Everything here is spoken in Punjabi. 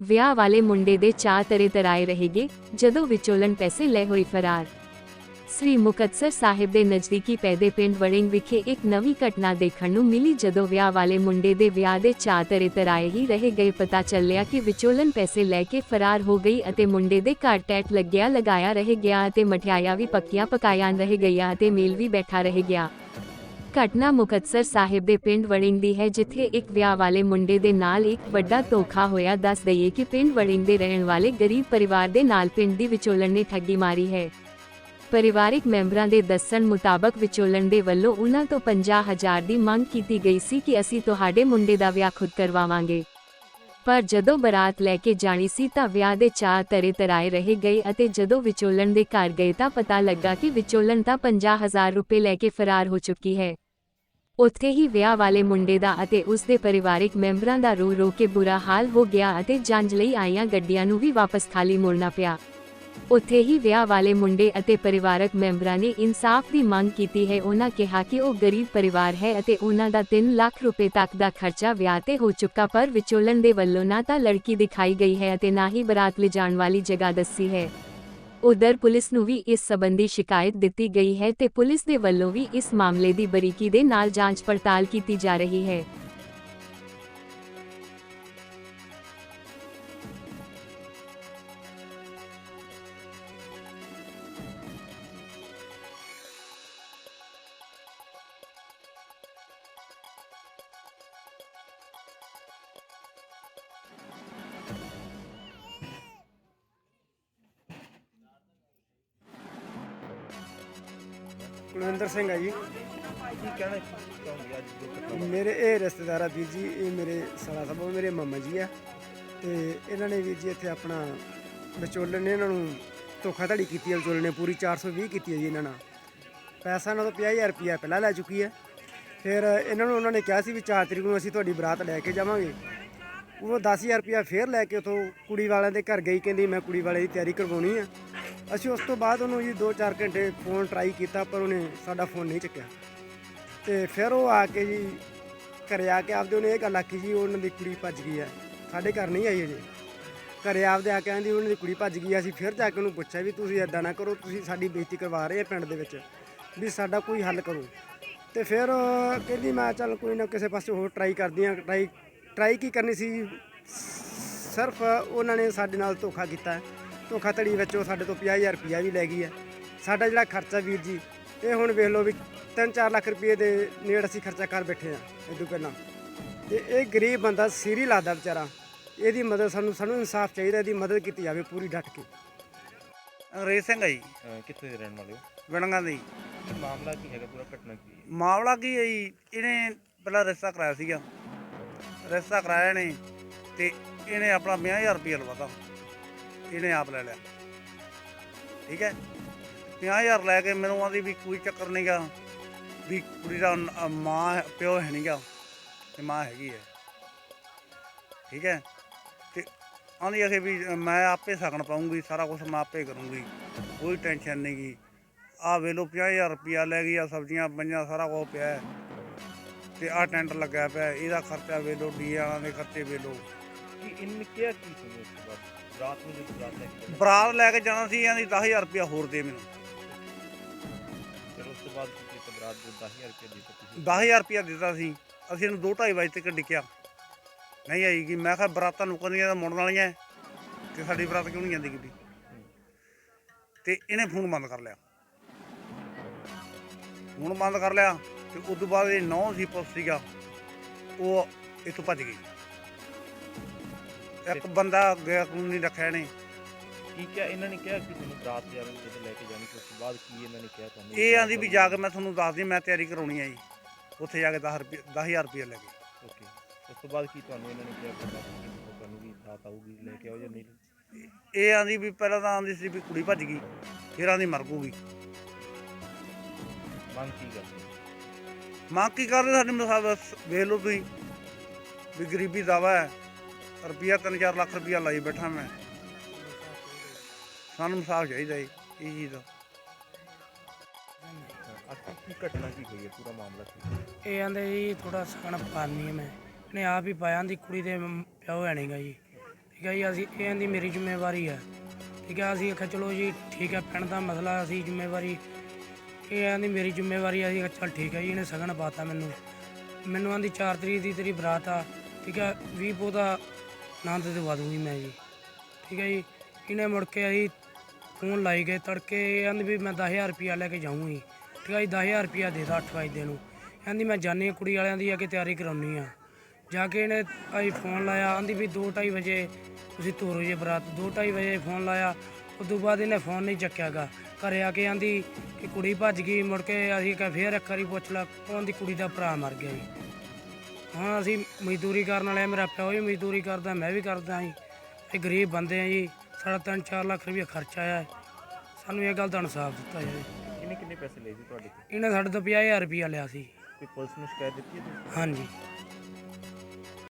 ਵਿਆਹ ਵਾਲੇ ਮੁੰਡੇ ਦੇ ਚਾਅ ਤਰੇ ਤਰਾਏ ਰਹੇਗੇ, ਜਦੋਂ ਵਿਚੋਲਨ ਪੈਸੇ ਲੈ ਹੋਈ ਫਰਾਰ। ਸ੍ਰੀ ਮੁਕਤਸਰ ਸਾਹਿਬ ਦੇ ਨਜ਼ਦੀਕੀ ਪੈਦੇ ਪਿੰਡ ਵੜਿੰਗ ਵਿਖੇ ਇੱਕ ਨਵੀਂ ਘਟਨਾ ਦੇਖਣ ਨੂੰ ਮਿਲੀ, ਜਦੋਂ ਵਿਆਹ ਵਾਲੇ ਮੁੰਡੇ ਦੇ ਵਿਆਹ ਦੇ ਚਾਰ ਤਰੇ ਤਰਾਏ ਹੀ ਰਹੇ ਗਏ। ਪਤਾ ਚੱਲਿਆ ਕਿ ਵਿਚੋਲਨ ਪੈਸੇ ਲੈ ਕੇ ਫਰਾਰ ਹੋ ਗਈ ਅਤੇ ਮੁੰਡੇ ਦੇ ਘਰ ਟੈਟ ਲੱਗਿਆ, ਲਗਾਇਆ ਰਹਿ ਗਿਆ ਅਤੇ ਮਠਿਆਈਆਂ ਵੀ ਪੱਕੀਆਂ ਪਕਾਇਆ ਰਹਿ ਗਈਆਂ ਅਤੇ ਮੇਲ ਵੀ ਬੈਠਾ ਰਹਿ ਗਿਆ। ਘਟਨਾ ਮੁਕਤਸਰ ਸਾਹਿਬ ਦੇ ਪਿੰਡ ਵੜਿੰਗ ਦੀ ਹੈ, ਜਿੱਥੇ ਇੱਕ ਵਿਆਹ ਵਾਲੇ ਮੁੰਡੇ ਦੇ ਨਾਲ ਇੱਕ ਵੱਡਾ ਧੋਖਾ ਹੋਇਆ। ਦੱਸ ਦਈਏ ਕਿ ਪਿੰਡ ਵੜਿੰਗ ਦੇ ਰਹਿਣ ਵਾਲੇ ਗਰੀਬ ਪਰਿਵਾਰ ਦੇ ਨਾਲ ਪਿੰਡ ਦੀ ਵਿਚੋਲਣ ਨੇ ਠੱਗੀ ਮਾਰੀ ਹੈ। ਪਰਿਵਾਰਿਕ ਮੈਂਬਰਾਂ ਦੇ ਦੱਸਣ ਮੁਤਾਬਕ ਵਿਚੋਲਣ ਦੇ ਵੱਲੋਂ ਉਹਨਾਂ ਤੋਂ 50000 ਦੀ ਮੰਗ ਕੀਤੀ ਗਈ ਸੀ ਕਿ ਅਸੀਂ ਤੁਹਾਡੇ ਮੁੰਡੇ ਦਾ ਵਿਆਹ ਖੁਦ ਕਰਵਾਵਾਂਗੇ। ਪਰ ਜਦੋਂ ਬਰਾਤ ਲੈ ਕੇ ਜਾਣੀ ਸੀ ਤਾਂ ਵਿਆਹ ਦੇ ਚਾਅ ਤਰੇ ਤਰਾਏ ਰਹੇ ਗਏ ਅਤੇ ਜਦੋਂ ਵਿਚੋਲਣ ਦੇ ਘਰ ਗਏ ਤਾਂ ਪਤਾ ਲੱਗਾ ਕਿ ਵਿਚੋਲਣ ਤਾਂ 50000 ਰੁਪਏ ਲੈ ਕੇ ਫਰਾਰ ਹੋ ਚੁੱਕੀ ਹੈ। ਉੱਥੇ ਹੀ ਵਿਆਹ ਵਾਲੇ ਮੁੰਡੇ ਦਾ ਅਤੇ ਉਸ ਦੇ ਪਰਿਵਾਰਿਕ ਮੈਂਬਰਾਂ ਦਾ ਰੋ ਰੋ ਕੇ ਬੁਰਾ ਹਾਲ ਹੋ ਗਿਆ ਅਤੇ ਜਾਂਚ ਲਈ ਆਈਆਂ ਗੱਡੀਆਂ ਨੂੰ ਵੀ ਵਾਪਸ ਖਾਲੀ ਮੁੜਨਾ ਪਿਆ। ਉੱਥੇ ਹੀ ਵਿਆਹ ਵਾਲੇ ਮੁੰਡੇ ਅਤੇ ਪਰਿਵਾਰਕ ਮੈਂਬਰਾਂ ਨੇ ਇਨਸਾਫ ਦੀ ਮੰਗ ਕੀਤੀ ਹੈ। ਉਹਨਾਂ ਕਿਹਾ ਕਿ ਉਹ ਗਰੀਬ ਪਰਿਵਾਰ ਹੈ ਅਤੇ ਉਹਨਾਂ ਦਾ 3 ਲੱਖ ਰੁਪਏ ਤੱਕ ਦਾ ਖਰਚਾ ਵਿਆਹ ਤੇ ਹੋ ਚੁੱਕਾ ਪਰ ਵਿਚੋਲਣ ਦੇ ਵੱਲੋਂ ਨਾ ਤਾਂ ਲੜਕੀ ਦਿਖਾਈ ਗਈ ਹੈ ਅਤੇ ਨਾ ਹੀ ਬਰਾਤ ਲਿਜਾਣ ਵਾਲੀ ਜਗ੍ਹਾ ਦੱਸੀ ਹੈ। ਉਧਰ ਪੁਲਿਸ ਨੂੰ ਵੀ ਇਸ ਸਬੰਧੀ ਸ਼ਿਕਾਇਤ ਦਿੱਤੀ ਗਈ ਹੈ ਤੇ ਪੁਲਿਸ ਦੇ ਵੱਲੋਂ ਵੀ ਇਸ ਮਾਮਲੇ ਦੀ ਬਰੀਕੀ ਦੇ ਨਾਲ ਜਾਂਚ ਪੜਤਾਲ ਕੀਤੀ ਜਾ ਰਹੀ ਹੈ। ਕੁਲਵਿੰਦਰ ਸਿੰਘ ਆ ਜੀ। ਕੀ ਕਹਿਣਾ ਚਾਹੁੰਦੇ ਅੱਜ ਮੇਰੇ ਇਹ ਰਿਸ਼ਤੇਦਾਰ ਆ ਵੀਰ ਜੀ ਇਹ ਮੇਰੇ ਸਾਲਾ ਸਾਹਿਬ ਮੇਰੇ ਮਾਮਾ ਜੀ ਆ। ਤੇ ਇਹਨਾਂ ਨੇ ਵੀਰ ਜੀ ਇੱਥੇ ਆਪਣਾ ਵਿਚੋਲਣ ਨੇ ਇਹਨਾਂ ਨੂੰ ਧੋਖਾਧੜੀ ਕੀਤੀ ਹੈ ਵਿਚੋਲਣ ਨੇ ਪੂਰੀ 420 ਕੀਤੀ ਹੈ ਜੀ ਇਹਨਾਂ ਨਾਲ। ਪੈਸਾ ਇਹਨਾਂ ਤੋਂ 50000 ਰੁਪਇਆ ਪਹਿਲਾਂ ਲੈ ਚੁੱਕੀ ਹੈ ਫਿਰ ਇਹਨਾਂ ਨੂੰ ਉਹਨਾਂ ਨੇ ਕਿਹਾ ਸੀ ਵੀ 4 ਤਰੀਕ ਨੂੰ ਅਸੀਂ ਤੁਹਾਡੀ ਬਰਾਤ ਲੈ ਕੇ ਜਾਵਾਂਗੇ। ਉਹ 10000 ਰੁਪਇਆ ਫੇਰ ਲੈ ਕੇ ਉਥੋਂ ਕੁੜੀ ਵਾਲਿਆਂ ਦੇ ਘਰ ਗਈ ਕਹਿੰਦੀ ਮੈਂ ਕੁੜੀ ਵਾਲੇ ਦੀ ਤਿਆਰੀ ਕਰਵਾਉਣੀ ਆ। ਅਸੀਂ ਉਸ ਤੋਂ ਬਾਅਦ ਉਹਨੂੰ ਜੀ 2-4 ਘੰਟੇ ਫੋਨ ਟਰਾਈ ਕੀਤਾ, ਪਰ ਉਹਨੇ ਸਾਡਾ ਫੋਨ ਨਹੀਂ ਚੱਕਿਆ। ਤੇ ਫਿਰ ਉਹ ਆ ਕੇ ਜੀ ਘਰੇ ਆ ਕੇ ਆਪਦੇ ਉਹਨੇ ਇਹ ਗੱਲ ਆਖੀ ਜੀ, ਉਹਨਾਂ ਦੀ ਕੁੜੀ ਭੱਜ ਗਈ ਆ। ਸਾਡੇ ਘਰ ਨਹੀਂ ਆਈ ਅਜੇ ਘਰੇ ਆਪਦੇ ਆ ਕੇ ਆਂਦੀ ਉਹਨਾਂ ਦੀ ਕੁੜੀ ਭੱਜ ਗਈ ਆ। ਅਸੀਂ ਫਿਰ ਜਾ ਕੇ ਉਹਨੂੰ ਪੁੱਛਿਆ ਵੀ ਤੁਸੀਂ ਐਦਾਂ ਨਾ ਕਰੋ, ਤੁਸੀਂ ਸਾਡੀ ਬੇਇੱਜ਼ਤੀ ਕਰਵਾ ਰਹੇ ਆ ਪਿੰਡ ਦੇ ਵਿੱਚ, ਵੀ ਸਾਡਾ ਕੋਈ ਹੱਲ ਕਰੋ। ਤੇ ਫਿਰ ਕਹਿੰਦੀ ਮੈਂ ਚੱਲ ਕੋਈ ਨਾ ਕਿਸੇ ਪਾਸੇ ਹੋਰ ਟਰਾਈ ਕਰਦੀ ਆ। ਟਰਾਈ ਟਰਾਈ ਕੀ ਕਰਨੀ ਸੀ? ਸਿਰਫ ਉਹਨਾਂ ਨੇ ਸਾਡੇ ਨਾਲ ਧੋਖਾ ਕੀਤਾ। ਧੋਖਾਧੜੀ ਵਿੱਚ ਉਹ ਸਾਡੇ ਤੋਂ 50000 ਰੁਪਇਆ ਵੀ ਲੈ ਗਈ ਹੈ। ਸਾਡਾ ਜਿਹੜਾ ਖਰਚਾ ਵੀਰ ਜੀ ਇਹ ਹੁਣ ਵੇਖ ਲਓ ਵੀ 3-4 ਲੱਖ ਰੁਪਏ ਦੇ ਨੇੜ ਅਸੀਂ ਖਰਚਾ ਕਰ ਬੈਠੇ ਆ ਇਦੋਂ ਪਹਿਲਾਂ। ਤੇ ਇਹ ਗਰੀਬ ਬੰਦਾ ਸੀਰੀ ਲਾਦਾ ਵਿਚਾਰਾ ਇਹਦੀ ਮਦਦ ਸਾਨੂੰ ਸਾਨੂੰ ਇਨਸਾਫ ਚਾਹੀਦਾ ਇਹਦੀ ਮਦਦ ਕੀਤੀ ਜਾਵੇ ਪੂਰੀ ਡਟ ਕੇ। ਅੰਗਰੇਜ਼ ਸਿੰਘ ਆ ਜੀ। ਅਹ ਕਿੱਥੇ ਦੇ ਰਹਿਣ ਵਾਲੇ ਹੋ? ਵਿਣਗਾ ਦੀ ਇਹ ਮਾਮਲਾ ਕੀ ਹੈਗਾ ਪੂਰਾ ਘਟਨਾ ਕੀ ਹੈ? ਮਾਮਲਾ ਕੀ ਹੈ ਜੀ? ਇਹਨੇ ਪਹਿਲਾਂ ਰਿਸ਼ਤਾ ਕਰਾਇਆ ਸੀਗਾ। ਰਿਸ਼ਤਾ ਕਰਾਇਆ ਨੇ ਤੇ ਇਹਨੇ ਆਪਣਾ 50000 ਰੁਪਏ ਲਵਾਤਾ। ਇਹਨੇ ਆਪ ਲੈ ਲਿਆ। ਠੀਕ ਹੈ? 50000 ਲੈ ਕੇ ਮੈਨੂੰ ਆਂਦੀ ਵੀ ਕੋਈ ਚੱਕਰ ਨਹੀਂਗਾ ਵੀ ਕੁੜੀ ਦਾ ਨ- ਮਾਂ ਪਿਓ ਹੈ ਨਹੀਂਗਾ ਤੇ ਮਾਂ ਹੈਗੀ ਹੈ। ਠੀਕ ਹੈ? ਤੇ ਆਂਦੀ ਆਖੇ ਵੀ ਮੈਂ ਆਪੇ ਸਗਣ ਪਾਉਂਗੀ ਸਾਰਾ ਕੁਝ ਮੈਂ ਆਪੇ ਕਰੂੰਗੀ ਕੋਈ ਟੈਨਸ਼ਨ ਨਹੀਂਗੀ ਆ ਵੇਲੋ 50000 ਰੁਪਿਆ ਲੈ ਗਈ ਆ ਸਬਜ਼ੀਆਂ ਪੰਜਾਂ ਸਾਰਾ ਕੁਝ ਪਿਆ ਹੈ। ਤੇ ਆ ਟੈਂਟ ਲੱਗਿਆ ਪਿਆ ਹੈ, ਇਹਦਾ ਖਰਚਾ ਵੇਲੋ ਡੀ ਵਾਲਾਂ ਦੇ ਖਰਚੇ ਵੇਲੋ ਕਿ ਇਹਨੇ ਕਿਹਾ ਕੀ ਤੁਹਾਨੂੰ ਉਸ ਤੋਂ ਬਾਅਦ? ਰਾਤ ਨੂੰ ਜਦੋਂ ਰਾਤ ਲੈ ਕੇ ਚੱਲੇ? ਬਰਾਤ ਲੈ ਕੇ ਜਾਣਾ ਸੀ ਇਹਦੀ 10000 ਰੁਪਿਆ ਹੋਰ ਦੇ ਮੈਨੂੰ। ਫਿਰ ਉਸ ਤੋਂ ਬਾਅਦ ਤੁਸੀਂ ਤੇ ਬਰਾਤ ਦੇ 10000 ਰੁਪਏ ਦੇ ਦਿੱਤੇ ਤੁਸੀਂ? 10000 ਰੁਪਿਆ ਦਿੱਤਾ ਸੀ। ਅਸੀਂ ਇਹਨੂੰ 2:30 ਵਜੇ ਤੱਕ ਡਿੱਕਿਆ। ਨਹੀਂ ਆਈਗੀ ਮੈਂ ਕਿਹਾ ਬਰਾਤਾਂ ਨੁਕਦੀਆਂ ਤਾਂ ਮੁੜਨ ਵਾਲੀਆਂ ਹੈ, ਤੇ ਸਾਡੀ ਬਰਾਤ ਕਿਉਂ ਨਹੀਂ ਜਾਂਦੀ ਕਿਤੇ ਤੇ ਇਹਨੇ ਫੋਨ ਬੰਦ ਕਰ ਲਿਆ। ਫੋਨ ਬੰਦ ਕਰ ਲਿਆ ਤੇ ਉਸ ਤੋਂ ਬਾਅਦ ਇਹ ਨੌ ਸੀ ਪੁਲਿਸ ਸੀਗਾ ਉਹ ਇੱਥੋਂ ਭੱਜ ਗਈ। ਇੱਕ ਬੰਦਾ ਗਿਆ ਕਾਨੂੰਨੀ ਰੱਖਿਆ ਨੇ ਕੀ ਕਿਹਾ? ਇਹਨਾਂ ਨੇ ਕਿਹਾ ਕਿ ਤੁਹਾਨੂੰ ਬਰਾਤ ਜਾਣ ਜਦੋਂ ਲੈ ਕੇ ਜਾਣੀ ਉਸ ਤੋਂ ਬਾਅਦ ਕੀ ਇਹਨਾਂ ਨੇ ਕਿਹਾ ਤੁਹਾਨੂੰ? ਇਹ ਆਂਦੀ ਵੀ ਜਾ ਕੇ ਮੈਂ ਤੁਹਾਨੂੰ ਦੱਸ ਦੀ ਮੈਂ ਤਿਆਰੀ ਕਰਾਉਣੀ ਜੀ। ਉੱਥੇ ਜਾ ਕੇ 10 ਰੁਪਏ 10000 ਰੁਪਏ ਲੈ ਗਏ ਓਕੇ। ਉਸ ਤੋਂ ਬਾਅਦ ਕੀ ਤੁਹਾਨੂੰ ਇਹਨਾਂ ਨੇ ਕਿਹਾ ਕਿ ਤੁਹਾਨੂੰ ਵੀ ਰਾਤ ਆਊਗੀ ਲੈ ਕੇ ਆਓ ਜਾਂ ਨਹੀਂ? ਇਹ ਆਂਦੀ ਵੀ ਪਹਿਲਾਂ ਤਾਂ ਆਂਦੀ ਸੀ ਵੀ ਕੁੜੀ ਭੱਜ ਗਈ ਫਿਰ ਆਂਦੀ ਮਰ ਗੂਗੀ ਮੰਗ ਕੀ ਕਰਦੇ? ਮੰਗ ਕੀ ਕਰਦੇ? ਸਾਡੇ ਮਸਾਬ ਵੇਖ ਲਓ ਤੁਸੀਂ ਵੀ ਗਰੀਬੀ ਦਾਵਾ ਹੈ। ਰੁਪਈਆ 3-4 ਲੱਖ ਰੁਪਈਆ ਲਾਈ ਬੈਠਾ ਮੈਂ। ਸਾਨੂੰ ਇਨਸਾਫ ਚਾਹੀਦਾ ਜੀ ਇਹ ਚੀਜ਼ ਦਾ। ਕੀ ਘਟਨਾ ਕੀ ਹੋਈ ਹੈ? ਪੂਰਾ ਮਾਮਲਾ ਕੀ ਹੈ? ਇਹ ਆਂਦੇ ਜੀ ਥੋੜਾ ਸਗਣ ਪਾਣੀ ਮੈਂ। ਇਹਨੇ ਆਪ ਹੀ ਪਾਇਆ ਦੀ ਕੁੜੀ ਦੇ ਪਿਓ ਹੈ ਨਹੀਂਗਾ ਜੀ। ਠੀਕ ਹੈ ਜੀ ਅਸੀਂ ਇਹ ਆਂਦੀ ਮੇਰੀ ਜ਼ਿੰਮੇਵਾਰੀ ਹੈ ਠੀਕ ਹੈ ਅਸੀਂ ਆਖਿਆ ਚਲੋ ਜੀ ਠੀਕ ਹੈ ਪਿੰਡ ਦਾ ਮਸਲਾ ਅਸੀਂ ਜ਼ਿੰਮੇਵਾਰੀ ਇਹ ਆਂਦੀ ਮੇਰੀ ਜ਼ਿੰਮੇਵਾਰੀ ਹੈ ਅਸੀਂ ਆਖਿਆ ਚੱਲ ਠੀਕ ਹੈ ਜੀ ਇਹਨੇ ਸਗਨ ਪਾਤਾ ਮੈਨੂੰ। ਮੈਨੂੰ ਆਂਦੀ 4 ਤਰੀਕ ਦੀ ਤੇਰੀ ਬਰਾਤ ਆ। ਠੀਕ ਹੈ 20 ਪੋ ਦਾ ਆਨੰਦ ਦਿਵਾ ਦੂੰਗੀ ਮੈਂ ਜੀ। ਠੀਕ ਹੈ ਜੀ, ਇਹਨੇ ਮੁੜ ਕੇ ਅਸੀਂ ਫੋਨ ਲਾਈ ਗਏ, ਤੜਕੇ ਕਹਿੰਦੀ ਵੀ ਮੈਂ 10000 ਰੁਪਿਆ ਲੈ ਕੇ ਜਾਊਂਗੀ ਠੀਕ ਹੈ ਜੀ 10000 ਰੁਪਿਆ ਦੇ ਦਾ 8 ਵਜੇ ਨੂੰ। ਕਹਿੰਦੀ ਮੈਂ ਜਾਣੀ ਕੁੜੀ ਵਾਲਿਆਂ ਦੀ ਆ ਕੇ ਤਿਆਰੀ ਕਰਾਉਣੀ ਆ। ਜਾ ਕੇ ਇਹਨੇ ਅਸੀਂ ਫੋਨ ਲਾਇਆ, ਕਹਿੰਦੀ ਵੀ 2:30 ਵਜੇ ਤੁਸੀਂ ਤੋਰੋ ਜੇ ਬਰਾਤ। 2:30 ਵਜੇ ਫੋਨ ਲਾਇਆ ਉਸ ਤੋਂ ਬਾਅਦ ਇਹਨੇ ਫੋਨ ਨਹੀਂ ਚੱਕਿਆਗਾ ਘਰੇ ਆ ਕੇ ਆਂਦੀ ਕਿ ਕੁੜੀ ਭੱਜ ਗਈ, ਮੁੜ ਕੇ ਅਸੀਂ ਕਿਹਾ ਫੇਰ ਇੱਕ ਵਾਰੀ ਪੁੱਛ ਲਾ ਉਹਦੀ ਕੁੜੀ ਦਾ ਭਰਾ ਮਰ ਗਿਆ ਜੀ। ਹੁਣ ਅਸੀਂ ਮਜ਼ਦੂਰੀ ਕਰਨ ਵਾਲੇ ਆ, ਮੇਰਾ ਪਿਓ ਵੀ ਮਜ਼ਦੂਰੀ ਕਰਦਾ ਮੈਂ ਵੀ ਕਰਦਾ ਜੀ। ਇਹ ਗਰੀਬ ਬੰਦੇ ਆ ਜੀ ਸਾਡਾ 3-4 ਲੱਖ ਰੁਪਏ ਖਰਚਾ ਆਇਆ। ਹੈ। ਸਾਨੂੰ ਇਹ ਗੱਲ ਦਾ ਇਨਸਾਫ ਦਿੱਤਾ ਜਾਵੇ। ਕਿੰਨੇ ਕਿੰਨੇ ਪੈਸੇ ਲਏ ਸੀ ਤੁਹਾਡੇ ਤੋਂ? ਇਹਨੇ ਸਾਡੇ ਤੋਂ 50000 ਰੁਪਇਆ ਲਿਆ ਸੀ। ਕੋਈ ਪੁਲਿਸ ਨੂੰ ਸ਼ਿਕਾਇਤ ਦਿੱਤੀ ਹੈ ਤੁਸੀਂ? ਹਾਂਜੀ।